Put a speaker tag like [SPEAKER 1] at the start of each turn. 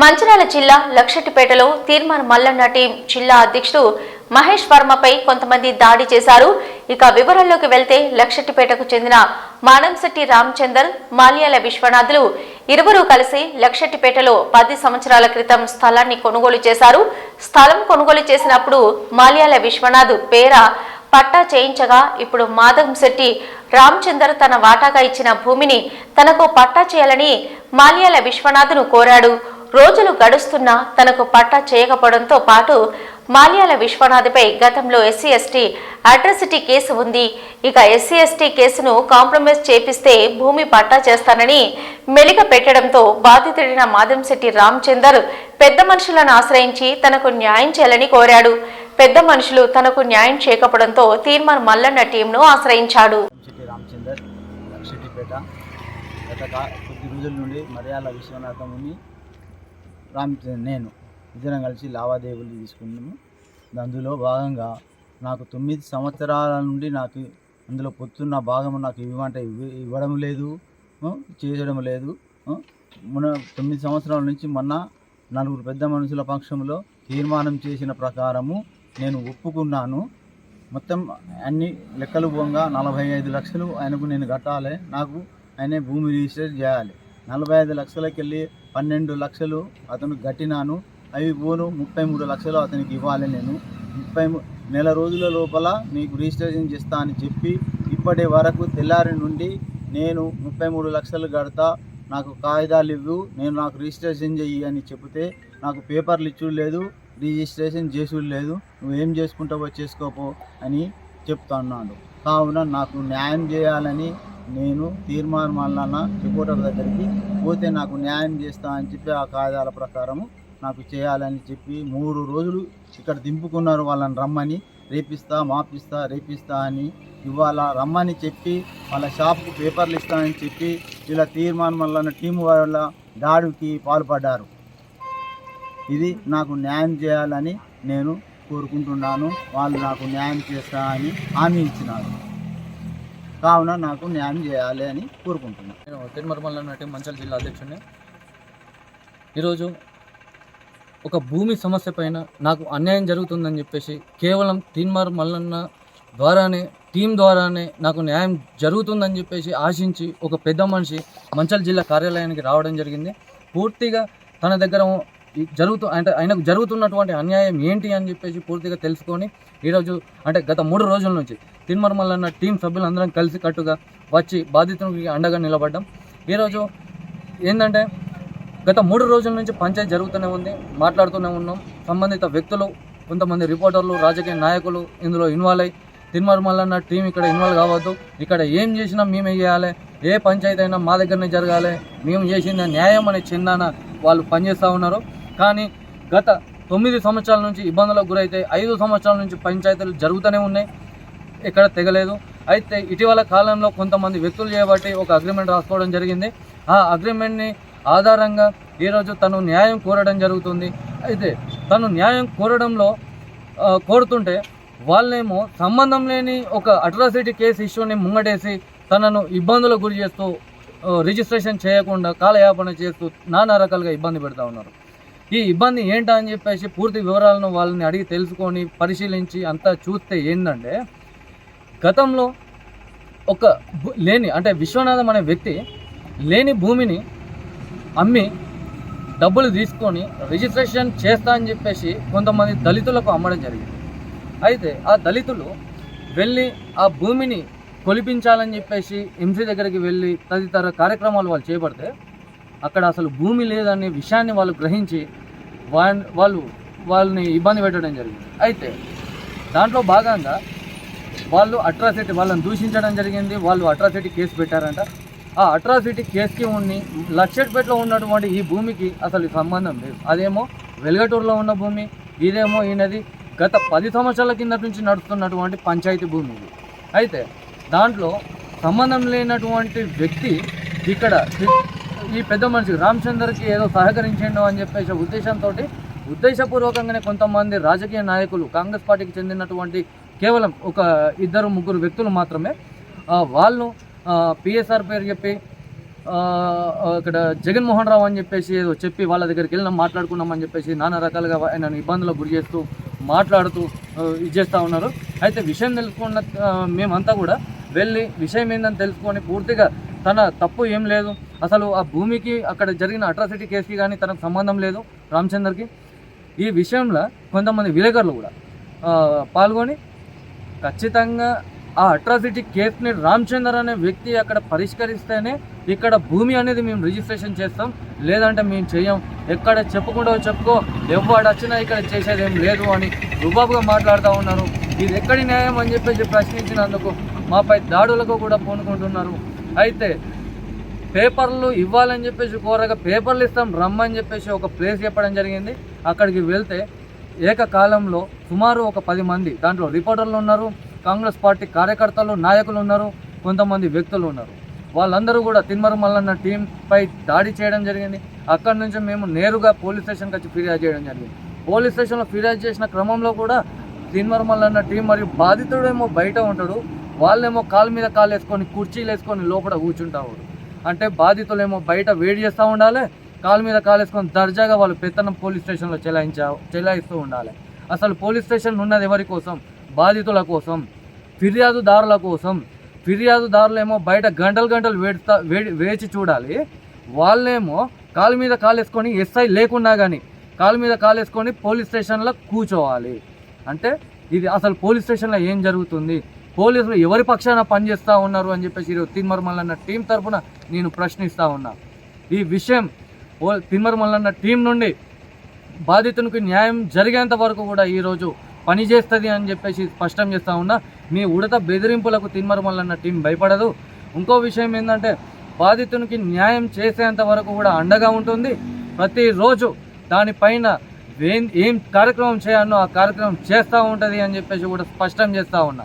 [SPEAKER 1] మంచిర్యాల జిల్లా లక్షటిపేటలో తీర్మాన్ మల్లన్న టీం జిల్లా అధ్యక్షుడు మహేష్ వర్మపై కొంతమంది దాడి చేశారు. ఇక వివరాల్లోకి వెళ్తే లక్షటిపేటకు చెందిన మానంశెట్టి రామచందర్ మాల్యాల విశ్వనాథులు ఇరువురు కలిసి లక్షటిపేటలో పది సంవత్సరాల క్రితం స్థలాన్ని కొనుగోలు చేశారు. స్థలం కొనుగోలు చేసినప్పుడు మాల్యాల విశ్వనాథ్ పేర పట్టా చేయించగా ఇప్పుడు మాధవ్ శెట్టి రామచందర్ తన వాటాగా ఇచ్చిన భూమిని తనకు పట్టా చేయాలని మాల్యాల విశ్వనాథ్ను కోరాడు. రోజులు గడుస్తున్నా తనకు పట్టా చేయకపోవడంతో పాటు మాల్యాల విశ్వనాథ్పై గతంలో ఎస్సీ ఎస్టీ అట్రసిటీ కేసు ఉంది. ఇక ఎస్సీ ఎస్టీ కేసును కాంప్రమైజ్ చేపిస్తే భూమి పట్టా చేస్తానని మెలిక పెట్టడంతో బాధితుడైన మాధంశెట్టి రామచందర్ పెద్ద మనుషులను ఆశ్రయించి తనకు న్యాయం చేయాలని కోరాడు. పెద్ద మనుషులు తనకు న్యాయం చేయకపోవడంతో తీర్మాన్ మల్లన్న టీంను ఆశ్రయించాడు.
[SPEAKER 2] గత కొద్ది రోజుల నుండి మర్యాల విశ్వనాథముని రామ్ నేను ఇద్దరం కలిసి లావాదేవీలు తీసుకున్నాము. అందులో భాగంగా నాకు తొమ్మిది సంవత్సరాల నుండి నాకు అందులో పొత్తున్న భాగము నాకు ఇవ్వమంటే ఇవ్వ ఇవ్వడం లేదు చేయడం లేదు మొన్న తొమ్మిది సంవత్సరాల నుంచి మొన్న నలుగురు పెద్ద మనుషుల పక్షంలో తీర్మానం చేసిన ప్రకారము నేను ఒప్పుకున్నాను. మొత్తం అన్ని లెక్కలు పోగా నలభై ఐదు లక్షలు ఆయనకు నేను కట్టాలి. నాకు ఆయనే భూమి రిజిస్టర్ చేయాలి. నలభై ఐదు లక్షలకి వెళ్ళి పన్నెండు లక్షలు అతను కట్టినాను. అవి పోను ముప్పై మూడు లక్షలు అతనికి ఇవ్వాలి నేను. ముప్పై నెల రోజుల లోపల మీకు రిజిస్ట్రేషన్ చేస్తా అని చెప్పి ఇప్పటి వరకు తెల్లారి నుండి నేను ముప్పై మూడు లక్షలు కడతా నాకు కాగితాలు ఇవ్వు నేను నాకు రిజిస్ట్రేషన్ చెయ్యి అని చెబితే నాకు పేపర్లు ఇచ్చుడు లేదు రిజిస్ట్రేషన్ చేసుడు లేదు నువ్వేం చేసుకుంటావో చేసుకోపో అని చెప్తున్నాడు. కావున నాకు న్యాయం చేయాలని నేను తీర్మాన్ వలన రిపోర్టర్ దగ్గరికి పోతే నాకు న్యాయం చేస్తా అని చెప్పి ఆ కాగితాల ప్రకారము నాకు చేయాలని చెప్పి మూడు రోజులు ఇక్కడ దింపుకున్నారు వాళ్ళని రమ్మని రేపిస్తా మాపిస్తా రేపిస్తా అని ఇవాళ రమ్మని చెప్పి వాళ్ళ షాప్కు పేపర్లు ఇస్తానని చెప్పి ఇలా తీర్మానం వలన టీం వాళ్ళ దాడికి పాల్పడ్డారు. ఇది నాకు న్యాయం చేయాలని నేను కోరుకుంటున్నాను. వాళ్ళు నాకు న్యాయం చేస్తా అని హామీ ఇచ్చినారు. కావున నాకు న్యాయం చేయాలి అని కోరుకుంటున్నాను
[SPEAKER 3] నేను తిరుమల నటి మంచల్ జిల్లా అధ్యక్షుడిని. ఈరోజు ఒక భూమి సమస్య పైన నాకు అన్యాయం జరుగుతుందని చెప్పేసి కేవలం తీన్మార్ మల్లన్న ద్వారానే టీం ద్వారానే నాకు న్యాయం జరుగుతుందని చెప్పేసి ఆశించి ఒక పెద్ద మనిషి మంచల్ జిల్లా కార్యాలయానికి రావడం జరిగింది. పూర్తిగా తన దగ్గర జరుగుతూ అంటే ఆయనకు జరుగుతున్నటువంటి అన్యాయం ఏంటి అని చెప్పేసి పూర్తిగా తెలుసుకొని ఈరోజు అంటే గత మూడు రోజుల నుంచి తిన్మర్ అన్న టీం సభ్యులందరం కలిసి కట్టుగా వచ్చి బాధితునికి అండగా నిలబడ్డాం. ఈరోజు ఏంటంటే గత మూడు రోజుల నుంచి పంచాయతీ జరుగుతూనే ఉంది మాట్లాడుతూనే ఉన్నాం. సంబంధిత వ్యక్తులు కొంతమంది రిపోర్టర్లు రాజకీయ నాయకులు ఇందులో ఇన్వాల్వ్ అయ్యి తిన్మర్ మల్లన్న టీం ఇక్కడ ఇన్వాల్వ్ కావద్దు. ఇక్కడ ఏం చేసినా మేమే చేయాలి. ఏ పంచాయతీ అయినా మా దగ్గరనే జరగాలి. మేము చేసిన న్యాయం అనే చిన్నాన వాళ్ళు పనిచేస్తూ ఉన్నారు. కానీ గత తొమ్మిది సంవత్సరాల నుంచి ఇబ్బందులకు గురైతే ఐదు సంవత్సరాల నుంచి పంచాయతీలు జరుగుతూనే ఉన్నాయి. ఎక్కడ తెగలేదు. అయితే ఇటీవల కాలంలో కొంతమంది వ్యక్తులు చేయబట్టి ఒక అగ్రిమెంట్ రాసుకోవడం జరిగింది. ఆ అగ్రిమెంట్ని ఆధారంగా ఈరోజు తను న్యాయం కోరడం జరుగుతుంది. అయితే తను న్యాయం కోరడంలో కోరుతుంటే వాళ్ళేమో సంబంధం లేని ఒక అట్రాసిటీ కేసు ఇష్యూని ముంగటేసి తనను ఇబ్బందులకు గురి చేస్తూ రిజిస్ట్రేషన్ చేయకుండా కాలయాపన చేస్తూ నానా రకాలుగా ఇబ్బంది పెడతా ఉన్నారు. ఈ ఇబ్బంది ఏంటా అని చెప్పేసి పూర్తి వివరాలను వాళ్ళని అడిగి తెలుసుకొని పరిశీలించి అంతా చూస్తే ఏంటంటే గతంలో ఒక భూ- లేని అంటే విశ్వనాథం అనే వ్యక్తి లేని భూమిని అమ్మి డబ్బులు తీసుకొని రిజిస్ట్రేషన్ చేస్తా అని చెప్పేసి కొంతమంది దళితులకు అమ్మడం జరిగింది. అయితే ఆ దళితులు వెళ్ళి ఆ భూమిని కొలిపించాలని చెప్పేసి ఎంసీ దగ్గరికి వెళ్ళి తదితర కార్యక్రమాలు వాళ్ళు చేపడితే అక్కడ అసలు భూమి లేదనే విషయాన్ని వాళ్ళు గ్రహించి వా- వాళ్ళు వాళ్ళని ఇబ్బంది పెట్టడం జరిగింది. అయితే దాంట్లో భాగంగా వాళ్ళు అట్రాసిటీ వాళ్ళని దూషించడం జరిగింది. వాళ్ళు అట్రాసిటీ కేసు పెట్టారంట. ఆ అట్రాసిటీ కేసుకి ఉండి లక్షట్పేటలో ఉన్నటువంటి ఈ భూమికి అసలు సంబంధం లేదు. అదేమో వెలుగటూరులో ఉన్న భూమి ఇదేమో ఈయనది గత పది సంవత్సరాల కింద నుంచి నడుస్తున్నటువంటి పంచాయతీ భూమి ఇది. అయితే దాంట్లో సంబంధం లేనటువంటి వ్యక్తి ఇక్కడ ఈ పెద్ద మనిషి రామచంద్రకి ఏదో సహకరించండు అని చెప్పేసి ఉద్దేశంతో ఉద్దేశపూర్వకంగానే కొంతమంది రాజకీయ నాయకులు కాంగ్రెస్ పార్టీకి చెందినటువంటి కేవలం ఒక ఇద్దరు ముగ్గురు వ్యక్తులు మాత్రమే వాళ్ళు పిఎస్ఆర్ పేరు చెప్పి ఇక్కడ జగన్మోహన్ రావు అని చెప్పేసి ఏదో చెప్పి వాళ్ళ దగ్గరికి వెళ్ళినాం మాట్లాడుకున్నామని చెప్పేసి నానా రకాలుగా ఆయన ఇబ్బందులకు గురి చేస్తూ మాట్లాడుతూ ఇది చేస్తూ ఉన్నారు. అయితే విషయం తెలుసుకున్న మేమంతా కూడా వెళ్ళి విషయం ఏందని తెలుసుకొని పూర్తిగా తన తప్పు ఏం లేదు. అసలు ఆ భూమికి అక్కడ జరిగిన అట్రాసిటీ కేసుకి కానీ తనకు సంబంధం లేదు రామచందర్కి. ఈ విషయంలో కొంతమంది విలేకరులు కూడా పాల్గొని ఖచ్చితంగా ఆ అట్రాసిటీ కేసుని రామచందర్ అనే వ్యక్తి అక్కడ పరిష్కరిస్తేనే ఇక్కడ భూమి అనేది మేము రిజిస్ట్రేషన్ చేస్తాం. లేదంటే మేము చేయం ఎక్కడ చెప్పుకుంటావు చెప్పుకో ఎవడు వచ్చినా ఇక్కడ చేసేది ఏం లేదు అని రుబాబుగా మాట్లాడుతూ ఉన్నారు. ఇది ఎక్కడి న్యాయం అని చెప్పేసి ప్రశ్నించినందుకు మాపై దాడులకు కూడా పూనుకుంటున్నారు. అయితే పేపర్లు ఇవ్వాలని చెప్పేసి కోరగా పేపర్లు ఇస్తాం రమ్మని చెప్పేసి ఒక ప్లేస్ చెప్పడం జరిగింది. అక్కడికి వెళ్తే ఏకకాలంలో సుమారు ఒక పది మంది దాంట్లో రిపోర్టర్లు ఉన్నారు కాంగ్రెస్ పార్టీ కార్యకర్తలు నాయకులు ఉన్నారు కొంతమంది వ్యక్తులు ఉన్నారు. వాళ్ళందరూ కూడా తిన్మర మల్లన్న టీంపై దాడి చేయడం జరిగింది. అక్కడి నుంచి మేము నేరుగా పోలీస్ స్టేషన్కి వచ్చి ఫిర్యాదు చేయడం జరిగింది. పోలీస్ స్టేషన్లో ఫిర్యాదు చేసిన క్రమంలో కూడా తిన్మర మల్లన్న టీం మరియు బాధితుడేమో బయట ఉంటాడు. వాళ్ళేమో కాలు మీద కాలు వేసుకొని కుర్చీలు వేసుకొని లోపల కూర్చుంటావు అంటే బాధితులేమో బయట వేడి చేస్తూ ఉండాలి కాలు మీద కాలు వేసుకొని దర్జాగా వాళ్ళు పెత్తనం పోలీస్ స్టేషన్లో చెలాయించా చెలాయిస్తూ ఉండాలి. అసలు పోలీస్ స్టేషన్ ఉన్నది ఎవరి కోసం? బాధితుల కోసం ఫిర్యాదుదారుల కోసం. ఫిర్యాదుదారులేమో బయట గంటలు గంటలు వేడుతా వేడి వేచి చూడాలి. వాళ్ళేమో కాలు మీద కాలు వేసుకొని ఎస్ఐ లేకున్నా కానీ కాలు మీద కాలు వేసుకొని పోలీస్ స్టేషన్లో కూర్చోవాలి. అంటే ఇది అసలు పోలీస్ స్టేషన్లో ఏం జరుగుతుంది? పోలీసులు ఎవరి పక్షాన పనిచేస్తూ ఉన్నారు అని చెప్పేసి ఈరోజు తిన్మర్ మల్లన్న టీం తరఫున నేను ప్రశ్నిస్తూ ఉన్నా. ఈ విషయం పో తిన్మర్ మల్లన్న టీం నుండి బాధితునికి న్యాయం జరిగేంత వరకు కూడా ఈరోజు పనిచేస్తుంది అని చెప్పేసి స్పష్టం చేస్తూ ఉన్నా. మీ ఉడత బెదిరింపులకు తిన్మర్ మల్లన్న టీం భయపడదు. ఇంకో విషయం ఏంటంటే బాధితునికి న్యాయం చేసేంత వరకు కూడా అండగా ఉంటుంది. ప్రతిరోజు దానిపైన ఏం ఏం కార్యక్రమం చేయాలో ఆ కార్యక్రమం చేస్తూ ఉంటుంది అని చెప్పేసి కూడా స్పష్టం చేస్తూ ఉన్నా.